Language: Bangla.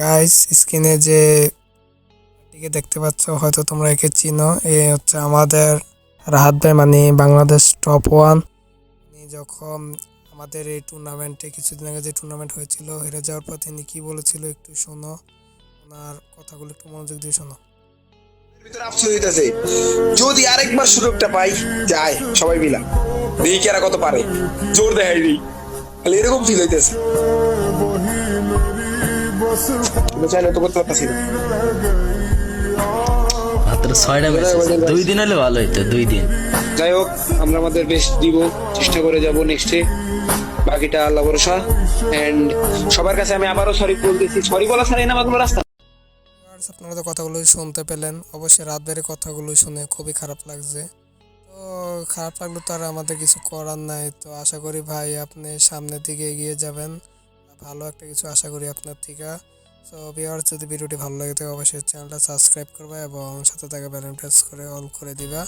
গাইস স্ক্রিনে যে টিকে দেখতে পাচ্ছ, হয়তো তোমরা একে চিনো, এ হচ্ছে আমাদের রাহাত ভাই মানে বাংলাদেশ টপ ওয়ান যখন আমাদের এই টুর্নামেন্টে কিছুদিন আগে যে টুর্নামেন্ট হয়েছিল, হেরে যাওয়ার পর তিনি কি বলেছিল একটু শোনো, ওনার কথাগুলো একটু মনোযোগ দিয়ে শোনো। ভিতরে আফসোস হইতাছে, যদি আরেকবার সুযোগটা পাই, যায়, সবাই মিলা। দেখি কেরা কত পারে, জোর দেখাই খালি এরকম ফিল হইতেছে। কিন্তু চাইলে তো করতে পারতাছি না। মাত্র ছয়টা ম্যাচ দুই দিন হলে ভালো হইতো দুই দিন। যাই হোক আমরা আমাদের বেস্ট দিব। চেষ্টা করে যাব নেক্সটে বাকিটা আল্লাহ ভরসা। এন্ড সবার কাছে আমি আবারও সরি বলতেছি। সরি বলা ছাড়াই না আমার কোনো রাস্তা আপনারা তো কথাগুলো শুনতে পেলেন। অবশ্যই রাত বেড়ে কথাগুলো শুনে খুবই খারাপ লাগছে। তো খারাপ লাগল তো আর আমাদের কিছু করার নাই। তো আশা করি ভাই আপনি সামনের দিকে এগিয়ে যাবেন। ভালো একটা কিছু আশা করি আপনার থেকে। সো বিয়ার যদি ভিডিওটি ভালো লাগে তো অবশ্যই চ্যানেলটা সাবস্ক্রাইব করবে এবং সাথে থাকা ব্যালেন্স প্রেস করে অল করে দিবা।